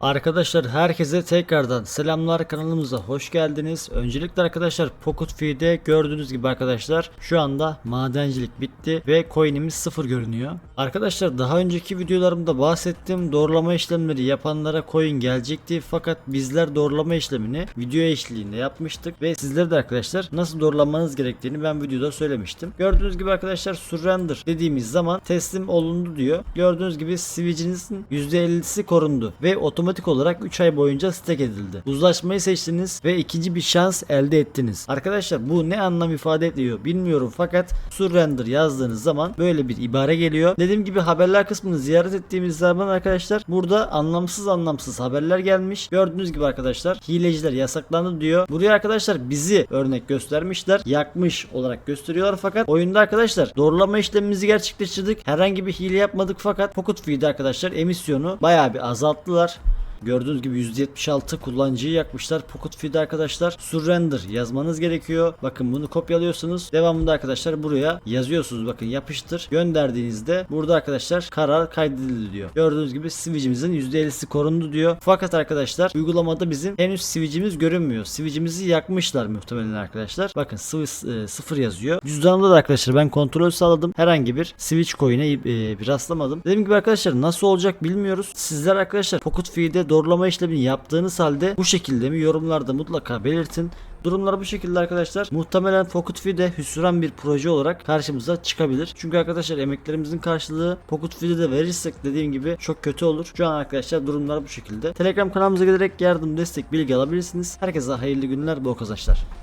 Arkadaşlar herkese tekrardan selamlar kanalımıza hoş geldiniz. Öncelikle arkadaşlar Pocket Feed'e gördüğünüz gibi arkadaşlar şu anda madencilik bitti ve coin'imiz sıfır görünüyor. Arkadaşlar daha önceki videolarımda bahsettim doğrulama işlemleri yapanlara coin gelecekti fakat bizler doğrulama işlemini video eşliğinde yapmıştık ve sizlere de arkadaşlar nasıl doğrulamanız gerektiğini ben videoda söylemiştim. Gördüğünüz gibi arkadaşlar surrender dediğimiz zaman teslim olundu diyor. Gördüğünüz gibi sivicinizin %50'si korundu ve otomatik olarak 3 ay boyunca stack edildi. Uzlaşmayı seçtiniz ve ikinci bir şans elde ettiniz. Arkadaşlar bu ne anlam ifade ediyor bilmiyorum fakat surrender yazdığınız zaman böyle bir ibare geliyor. Dediğim gibi haberler kısmını ziyaret ettiğimiz zaman arkadaşlar burada anlamsız anlamsız haberler gelmiş. Gördüğünüz gibi arkadaşlar hileciler yasaklandı diyor. Buraya arkadaşlar bizi örnek göstermişler. Yakmış olarak gösteriyorlar fakat oyunda arkadaşlar doğrulama işlemimizi gerçekleştirdik. Herhangi bir hile yapmadık fakat Pocket Feed arkadaşlar emisyonu bayağı bir azalttılar. Gördüğünüz gibi %76 kullanıcıyı yakmışlar. Pocket Feed arkadaşlar surrender yazmanız gerekiyor. Bakın bunu kopyalıyorsunuz. Devamında arkadaşlar buraya yazıyorsunuz. Bakın yapıştır. Gönderdiğinizde burada arkadaşlar karar kaydedildi diyor. Gördüğünüz gibi switch'imizin %50'si korundu diyor. Fakat arkadaşlar uygulamada bizim henüz switch'imiz görünmüyor. Switch'imizi yakmışlar muhtemelen arkadaşlar. Bakın sıvı, e, sıfır yazıyor. Cüzdanımda da arkadaşlar ben kontrol sağladım. Herhangi bir switch coin'e e, bir rastlamadım. Dediğim gibi arkadaşlar nasıl olacak bilmiyoruz. Sizler arkadaşlar Pocket Feed'e doğrulama işlemini yaptığınız halde bu şekilde mi yorumlarda mutlaka belirtin. Durumlar bu şekilde arkadaşlar. Muhtemelen Pocket Feed'e hüsran bir proje olarak karşımıza çıkabilir. Çünkü arkadaşlar emeklerimizin karşılığı Pocket de verirsek dediğim gibi çok kötü olur. Şu an arkadaşlar durumlar bu şekilde. Telegram kanalımıza gelerek yardım, destek, bilgi alabilirsiniz. Herkese hayırlı günler, bol kazançlar.